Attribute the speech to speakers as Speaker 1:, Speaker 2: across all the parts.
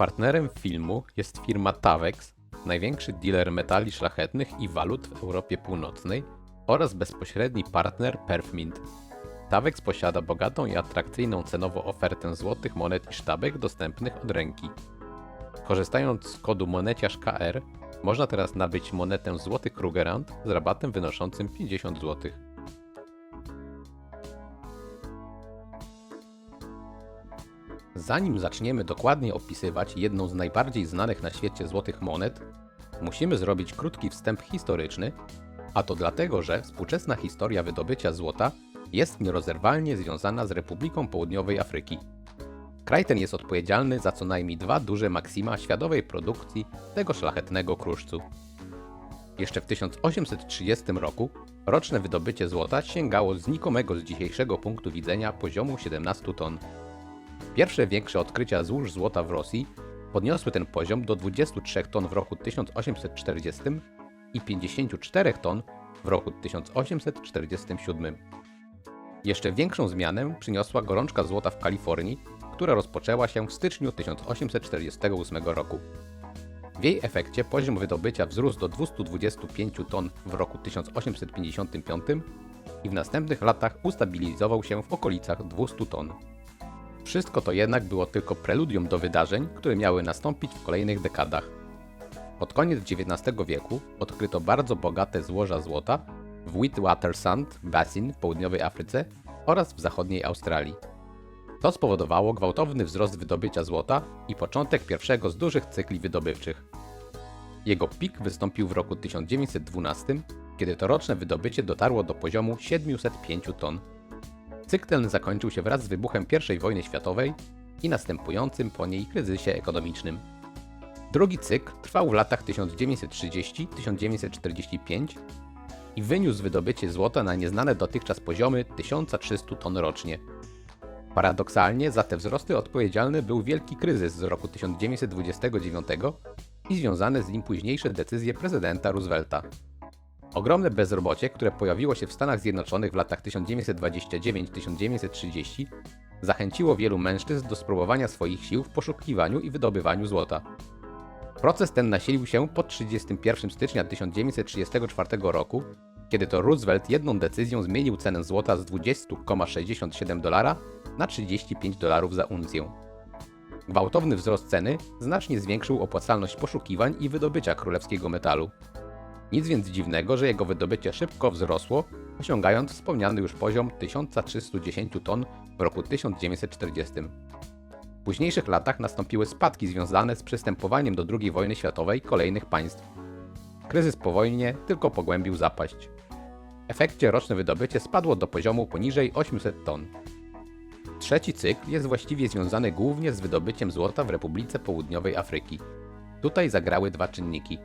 Speaker 1: Partnerem filmu jest firma Tavex, największy dealer metali szlachetnych i walut w Europie Północnej oraz bezpośredni partner Perfmint. Tavex posiada bogatą i atrakcyjną cenowo ofertę złotych monet i sztabek dostępnych od ręki. Korzystając z kodu moneciarz KR można teraz nabyć monetę złoty Krugerrand z rabatem wynoszącym 50 zł. Zanim zaczniemy dokładnie opisywać jedną z najbardziej znanych na świecie złotych monet, musimy zrobić krótki wstęp historyczny, a to dlatego, że współczesna historia wydobycia złota jest nierozerwalnie związana z Republiką Południowej Afryki. Kraj ten jest odpowiedzialny za co najmniej dwa duże maksima światowej produkcji tego szlachetnego kruszcu. Jeszcze w 1830 roku roczne wydobycie złota sięgało znikomego z dzisiejszego punktu widzenia poziomu 17 ton. Pierwsze większe odkrycia złóż złota w Rosji podniosły ten poziom do 23 ton w roku 1840 i 54 ton w roku 1847. Jeszcze większą zmianę przyniosła gorączka złota w Kalifornii, która rozpoczęła się w styczniu 1848 roku. W jej efekcie poziom wydobycia wzrósł do 225 ton w roku 1855 i w następnych latach ustabilizował się w okolicach 200 ton. Wszystko to jednak było tylko preludium do wydarzeń, które miały nastąpić w kolejnych dekadach. Pod koniec XIX wieku odkryto bardzo bogate złoża złota w Witwatersrand Basin w południowej Afryce oraz w zachodniej Australii. To spowodowało gwałtowny wzrost wydobycia złota i początek pierwszego z dużych cykli wydobywczych. Jego pik wystąpił w roku 1912, kiedy to roczne wydobycie dotarło do poziomu 705 ton. Cykl ten zakończył się wraz z wybuchem I wojny światowej i następującym po niej kryzysie ekonomicznym. Drugi cykl trwał w latach 1930-1945 i wyniósł wydobycie złota na nieznane dotychczas poziomy 1300 ton rocznie. Paradoksalnie za te wzrosty odpowiedzialny był wielki kryzys z roku 1929 i związane z nim późniejsze decyzje prezydenta Roosevelta. Ogromne bezrobocie, które pojawiło się w Stanach Zjednoczonych w latach 1929-1930, zachęciło wielu mężczyzn do spróbowania swoich sił w poszukiwaniu i wydobywaniu złota. Proces ten nasilił się po 31 stycznia 1934 roku, kiedy to Roosevelt jedną decyzją zmienił cenę złota z 20,67 dolara na 35 dolarów za uncję. Gwałtowny wzrost ceny znacznie zwiększył opłacalność poszukiwań i wydobycia królewskiego metalu. Nic więc dziwnego, że jego wydobycie szybko wzrosło, osiągając wspomniany już poziom 1310 ton w roku 1940. W późniejszych latach nastąpiły spadki związane z przystępowaniem do II wojny światowej kolejnych państw. Kryzys po wojnie tylko pogłębił zapaść. W efekcie roczne wydobycie spadło do poziomu poniżej 800 ton. Trzeci cykl jest właściwie związany głównie z wydobyciem złota w Republice Południowej Afryki. Tutaj zagrały dwa czynniki.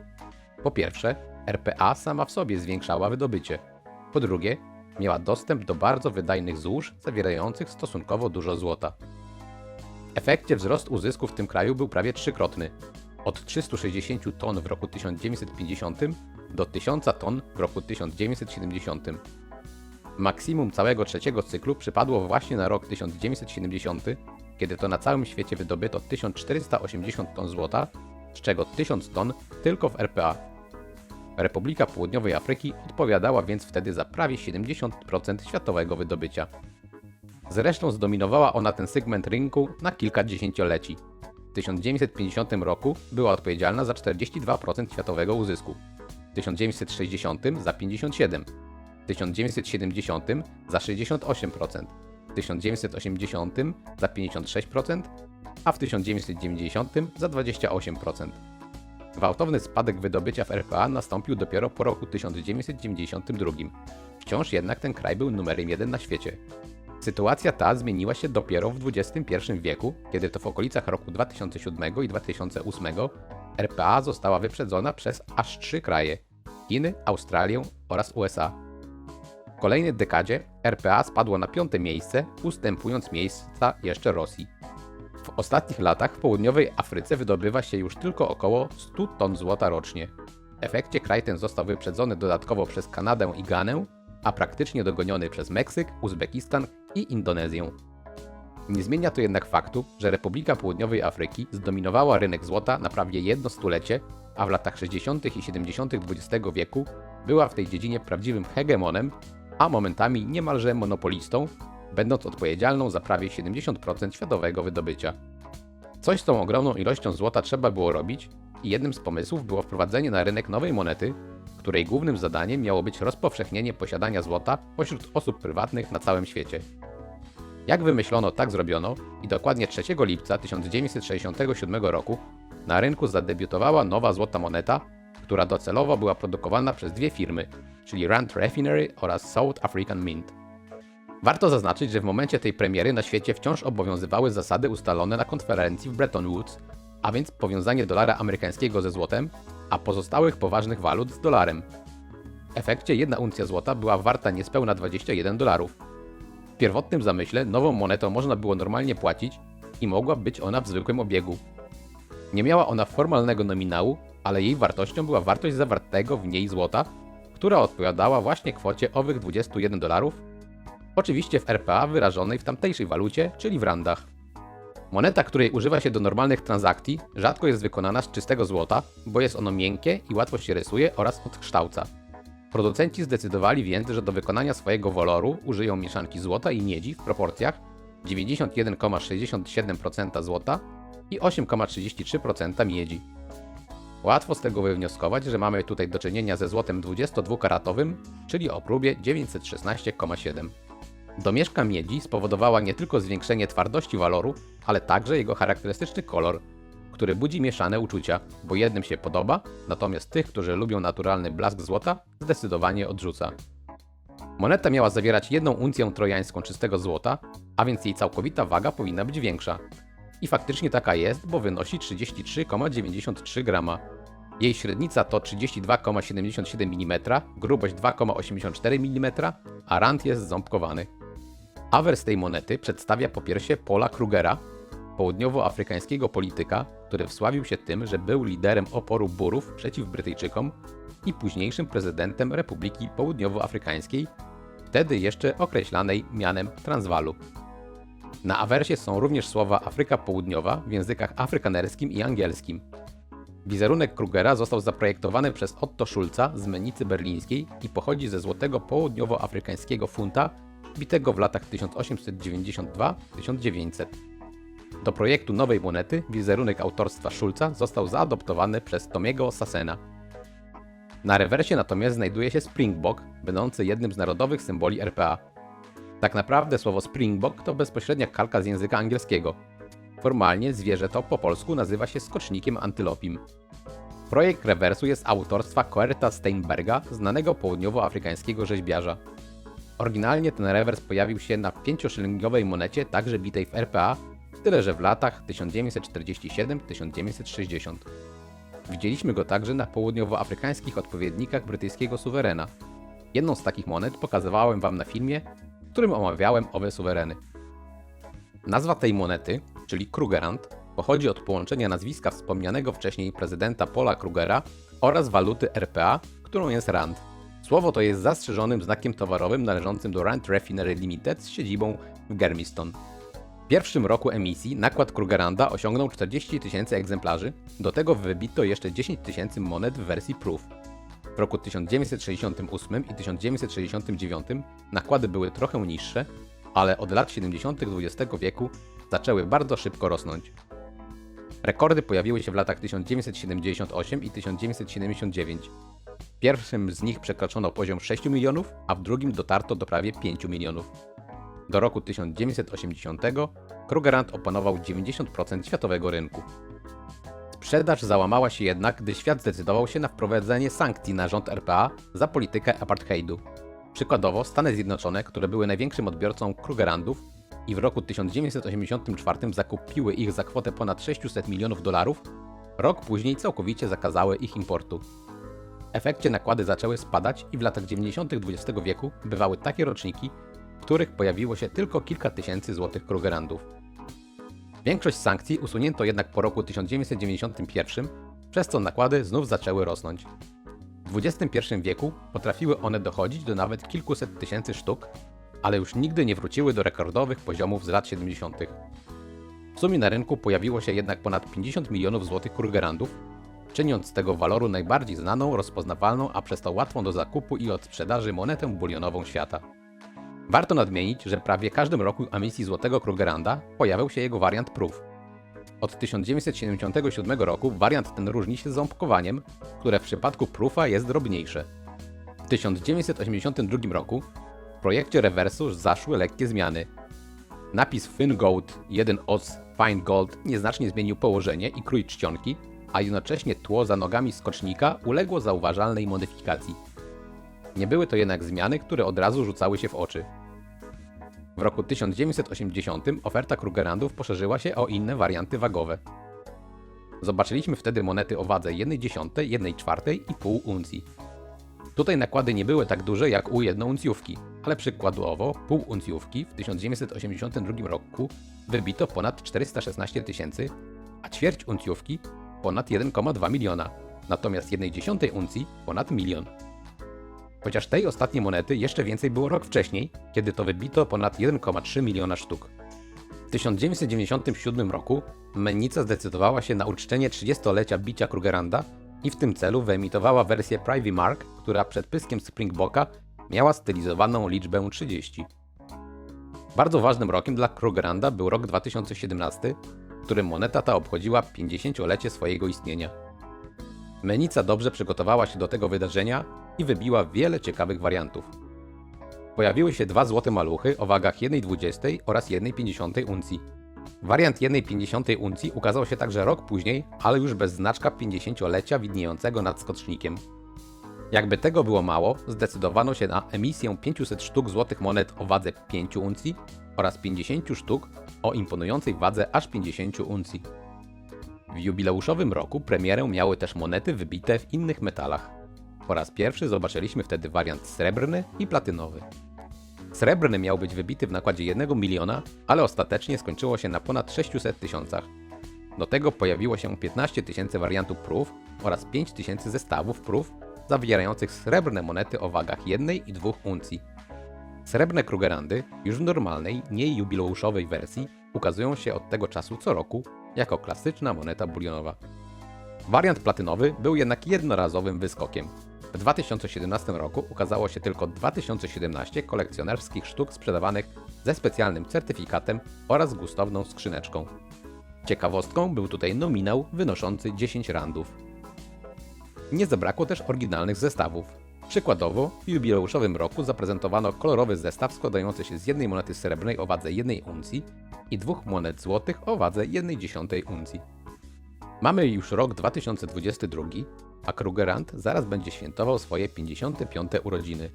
Speaker 1: Po pierwsze, RPA sama w sobie zwiększała wydobycie. Po drugie, miała dostęp do bardzo wydajnych złóż zawierających stosunkowo dużo złota. W efekcie wzrost uzysku w tym kraju był prawie trzykrotny. Od 360 ton w roku 1950 do 1000 ton w roku 1970. Maksimum całego trzeciego cyklu przypadło właśnie na rok 1970, kiedy to na całym świecie wydobyto 1480 ton złota, z czego 1000 ton tylko w RPA. Republika Południowej Afryki odpowiadała więc wtedy za prawie 70% światowego wydobycia. Zresztą zdominowała ona ten segment rynku na kilka dziesięcioleci. W 1950 roku była odpowiedzialna za 42% światowego uzysku, w 1960 za 57%, w 1970 za 68%, w 1980 za 56%, a w 1990 za 28%. Gwałtowny spadek wydobycia w RPA nastąpił dopiero po roku 1992. Wciąż jednak ten kraj był numerem jeden na świecie. Sytuacja ta zmieniła się dopiero w XXI wieku, kiedy to w okolicach roku 2007 i 2008 RPA została wyprzedzona przez aż trzy kraje Chiny, Australię oraz USA. W kolejnej dekadzie RPA spadło na piąte miejsce, ustępując miejsca jeszcze Rosji. W ostatnich latach w południowej Afryce wydobywa się już tylko około 100 ton złota rocznie. W efekcie kraj ten został wyprzedzony dodatkowo przez Kanadę i Ganę, a praktycznie dogoniony przez Meksyk, Uzbekistan i Indonezję. Nie zmienia to jednak faktu, że Republika Południowej Afryki zdominowała rynek złota na prawie jedno stulecie, a w latach 60. i 70. XX wieku była w tej dziedzinie prawdziwym hegemonem, a momentami niemalże monopolistą, będąc odpowiedzialną za prawie 70% światowego wydobycia. Coś z tą ogromną ilością złota trzeba było robić i jednym z pomysłów było wprowadzenie na rynek nowej monety, której głównym zadaniem miało być rozpowszechnienie posiadania złota pośród osób prywatnych na całym świecie. Jak wymyślono, tak zrobiono i dokładnie 3 lipca 1967 roku na rynku zadebiutowała nowa złota moneta, która docelowo była produkowana przez dwie firmy, czyli Rand Refinery oraz South African Mint. Warto zaznaczyć, że w momencie tej premiery na świecie wciąż obowiązywały zasady ustalone na konferencji w Bretton Woods, a więc powiązanie dolara amerykańskiego ze złotem, a pozostałych poważnych walut z dolarem. W efekcie jedna uncja złota była warta niespełna 21 dolarów. W pierwotnym zamyśle nową monetą można było normalnie płacić i mogła być ona w zwykłym obiegu. Nie miała ona formalnego nominału, ale jej wartością była wartość zawartego w niej złota, która odpowiadała właśnie kwocie owych 21 dolarów, oczywiście w RPA wyrażonej w tamtejszej walucie, czyli w randach. Moneta, której używa się do normalnych transakcji, rzadko jest wykonana z czystego złota, bo jest ono miękkie i łatwo się rysuje oraz odkształca. Producenci zdecydowali więc, że do wykonania swojego waloru użyją mieszanki złota i miedzi w proporcjach 91,67% złota i 8,33% miedzi. Łatwo z tego wywnioskować, że mamy tutaj do czynienia ze złotem 22-karatowym, czyli o próbie 916,7. Domieszka miedzi spowodowała nie tylko zwiększenie twardości waloru, ale także jego charakterystyczny kolor, który budzi mieszane uczucia, bo jednym się podoba, natomiast tych, którzy lubią naturalny blask złota, zdecydowanie odrzuca. Moneta miała zawierać jedną uncję trojańską czystego złota, a więc jej całkowita waga powinna być większa. I faktycznie taka jest, bo wynosi 33,93 grama. Jej średnica to 32,77 mm, grubość 2,84 mm, a rand jest ząbkowany. Awers tej monety przedstawia po piersie Paula Krugera, południowoafrykańskiego polityka, który wsławił się tym, że był liderem oporu Burów przeciw Brytyjczykom i późniejszym prezydentem Republiki Południowoafrykańskiej, wtedy jeszcze określanej mianem Transwalu. Na awersie są również słowa Afryka Południowa w językach afrykanerskim i angielskim. Wizerunek Krugera został zaprojektowany przez Otto Schulza z Menicy Berlińskiej i pochodzi ze złotego południowoafrykańskiego funta bitego w latach 1892-1900. Do projektu nowej monety wizerunek autorstwa Schulza został zaadoptowany przez Tomiego Sassena. Na rewersie natomiast znajduje się Springbok, będący jednym z narodowych symboli RPA. Tak naprawdę słowo Springbok to bezpośrednia kalka z języka angielskiego. Formalnie zwierzę to po polsku nazywa się skocznikiem antylopim. Projekt rewersu jest autorstwa Koerta Steinberga, znanego południowoafrykańskiego rzeźbiarza. Oryginalnie ten rewers pojawił się na 5-szylingowej monecie, także bitej w RPA, tyle że w latach 1947-1960. Widzieliśmy go także na południowoafrykańskich odpowiednikach brytyjskiego suwerena. Jedną z takich monet pokazywałem Wam na filmie, w którym omawiałem owe suwereny. Nazwa tej monety, czyli Krugerrand, pochodzi od połączenia nazwiska wspomnianego wcześniej prezydenta Paula Krugera oraz waluty RPA, którą jest rand. Słowo to jest zastrzeżonym znakiem towarowym należącym do Rand Refinery Limited z siedzibą w Germiston. W pierwszym roku emisji nakład Krugerranda osiągnął 40 tysięcy egzemplarzy, do tego wybito jeszcze 10 tysięcy monet w wersji Proof. W roku 1968 i 1969 nakłady były trochę niższe, ale od lat 70. XX wieku zaczęły bardzo szybko rosnąć. Rekordy pojawiły się w latach 1978 i 1979. W pierwszym z nich przekroczono poziom 6 milionów, a w drugim dotarto do prawie 5 milionów. Do roku 1980 Krugerrand opanował 90% światowego rynku. Sprzedaż załamała się jednak, gdy świat zdecydował się na wprowadzenie sankcji na rząd RPA za politykę apartheidu. Przykładowo Stany Zjednoczone, które były największym odbiorcą Krugerrandów i w roku 1984 zakupiły ich za kwotę ponad 600 milionów dolarów, rok później całkowicie zakazały ich importu. Efekcie nakłady zaczęły spadać i w latach 90. XX wieku bywały takie roczniki, w których pojawiło się tylko kilka tysięcy złotych Krugerrandów. Większość sankcji usunięto jednak po roku 1991, przez co nakłady znów zaczęły rosnąć. W XXI wieku potrafiły one dochodzić do nawet kilkuset tysięcy sztuk, ale już nigdy nie wróciły do rekordowych poziomów z lat 70. W sumie na rynku pojawiło się jednak ponad 50 milionów złotych krugerandów, czyniąc z tego waloru najbardziej znaną, rozpoznawalną, a przez to łatwą do zakupu i odsprzedaży monetę bulionową świata. Warto nadmienić, że prawie każdym roku emisji złotego Krugeranda pojawiał się jego wariant Proof. Od 1977 roku wariant ten różni się ząbkowaniem, które w przypadku Proofa jest drobniejsze. W 1982 roku w projekcie rewersu zaszły lekkie zmiany. Napis Fin Gold 1 oz Fine Gold nieznacznie zmienił położenie i krój czcionki, a jednocześnie tło za nogami skocznika uległo zauważalnej modyfikacji. Nie były to jednak zmiany, które od razu rzucały się w oczy. W roku 1980 oferta Krugerandów poszerzyła się o inne warianty wagowe. Zobaczyliśmy wtedy monety o wadze 1,1, 1,4 i pół uncji. Tutaj nakłady nie były tak duże jak u jednouncjówki, ale przykładowo pół uncjówki w 1982 roku wybito ponad 416 tysięcy, a ćwierć uncjówki ponad 1,2 miliona, natomiast 1,1 uncji ponad milion. Chociaż tej ostatniej monety jeszcze więcej było rok wcześniej, kiedy to wybito ponad 1,3 miliona sztuk. W 1997 roku mennica zdecydowała się na uczczenie 30-lecia bicia Krugeranda i w tym celu wyemitowała wersję Privy Mark, która przed pyskiem Springboka miała stylizowaną liczbę 30. Bardzo ważnym rokiem dla Krugeranda był rok 2017, w którym moneta ta obchodziła 50-lecie swojego istnienia. Menica dobrze przygotowała się do tego wydarzenia i wybiła wiele ciekawych wariantów. Pojawiły się dwa złote maluchy o wagach 1,20 oraz 1,50 uncji. Wariant 1,50 uncji ukazał się także rok później, ale już bez znaczka 50-lecia widniejącego nad skocznikiem. Jakby tego było mało, zdecydowano się na emisję 500 sztuk złotych monet o wadze 5 uncji oraz 50 sztuk o imponującej wadze aż 50 uncji. W jubileuszowym roku premierę miały też monety wybite w innych metalach. Po raz pierwszy zobaczyliśmy wtedy wariant srebrny i platynowy. Srebrny miał być wybity w nakładzie 1 miliona, ale ostatecznie skończyło się na ponad 600 tysiącach. Do tego pojawiło się 15 tysięcy wariantów prób oraz 5 tysięcy zestawów prób zawierających srebrne monety o wagach 1 i 2 uncji. Srebrne Krugerandy, już w normalnej, nie jubileuszowej wersji, ukazują się od tego czasu co roku jako klasyczna moneta bulionowa. Wariant platynowy był jednak jednorazowym wyskokiem. W 2017 roku ukazało się tylko 2017 kolekcjonerskich sztuk sprzedawanych ze specjalnym certyfikatem oraz gustowną skrzyneczką. Ciekawostką był tutaj nominał wynoszący 10 randów. Nie zabrakło też oryginalnych zestawów. Przykładowo, w jubileuszowym roku zaprezentowano kolorowy zestaw składający się z jednej monety srebrnej o wadze 1 uncji i dwóch monet złotych o wadze 1,1 uncji. Mamy już rok 2022, a Krugerrand zaraz będzie świętował swoje 55. urodziny.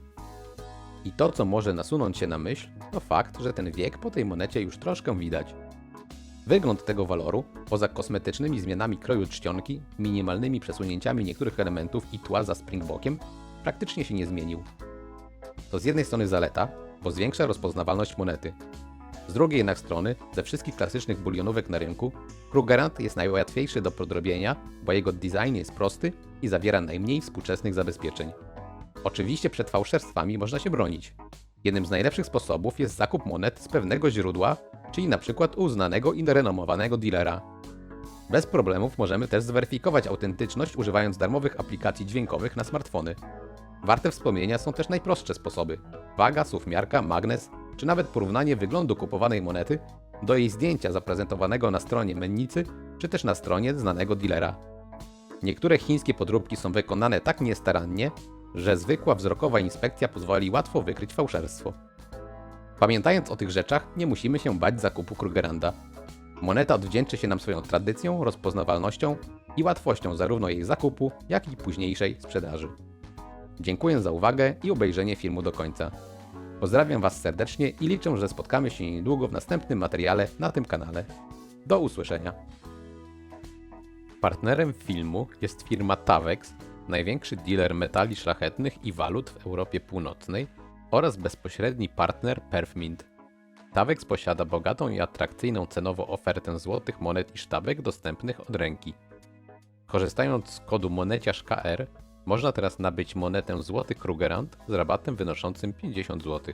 Speaker 1: I to, co może nasunąć się na myśl, to fakt, że ten wiek po tej monecie już troszkę widać. Wygląd tego waloru, poza kosmetycznymi zmianami kroju czcionki, minimalnymi przesunięciami niektórych elementów i tła za springbokiem, praktycznie się nie zmienił. To z jednej strony zaleta, bo zwiększa rozpoznawalność monety. Z drugiej jednak strony, ze wszystkich klasycznych bulionówek na rynku, Krugerrand jest najłatwiejszy do podrobienia, bo jego design jest prosty i zawiera najmniej współczesnych zabezpieczeń. Oczywiście przed fałszerstwami można się bronić. Jednym z najlepszych sposobów jest zakup monet z pewnego źródła, czyli na przykład uznanego i renomowanego dealera. Bez problemów możemy też zweryfikować autentyczność używając darmowych aplikacji dźwiękowych na smartfony. Warte wspomnienia są też najprostsze sposoby: waga, słówmiarka, magnes, czy nawet porównanie wyglądu kupowanej monety do jej zdjęcia zaprezentowanego na stronie mennicy, czy też na stronie znanego dealera. Niektóre chińskie podróbki są wykonane tak niestarannie, że zwykła wzrokowa inspekcja pozwoli łatwo wykryć fałszerstwo. Pamiętając o tych rzeczach, nie musimy się bać zakupu Krugeranda. Moneta odwdzięczy się nam swoją tradycją, rozpoznawalnością i łatwością zarówno jej zakupu, jak i późniejszej sprzedaży. Dziękuję za uwagę i obejrzenie filmu do końca. Pozdrawiam Was serdecznie i liczę, że spotkamy się niedługo w następnym materiale na tym kanale. Do usłyszenia. Partnerem filmu jest firma Tavex, największy dealer metali szlachetnych i walut w Europie Północnej oraz bezpośredni partner Perfmint. Tavex posiada bogatą i atrakcyjną cenowo ofertę złotych monet i sztabek dostępnych od ręki. Korzystając z kodu moneciarz KR można teraz nabyć monetę złoty Krugerrand z rabatem wynoszącym 50 zł.